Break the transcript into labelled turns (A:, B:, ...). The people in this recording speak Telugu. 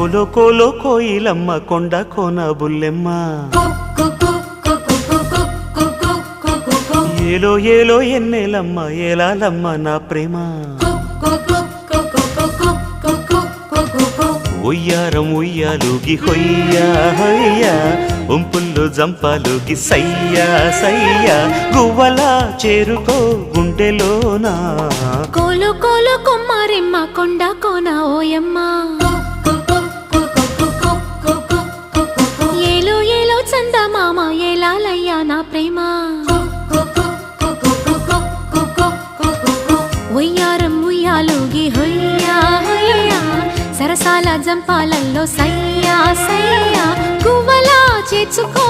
A: కోలో కోలో కోయిలమ్మ కొండ కోన బుల్లెమ్మ. ఏలో ఏలో ఎన్నెలమ్మ ఏలాలమ్మ నా ప్రేమ. ఉయ్యారం ఉయ్యాలుగి హొయ్యా హొయ్యా ఉంపుల్లో జంపాలుగి సయ్యా సయ్యా గువ్వలా చేరుకో గుండెలోనా.
B: కోలు కోలు కొమ్మరిమ్మ కొండ కోన ఓయమ్మ. ఉయ్యారం ఉయ్యాలుగి హొయ్యా హొయ్యా. సరసాల జంపాలల్లో సయ్యా సయ్యా. గువ్వలా చేర్చుకో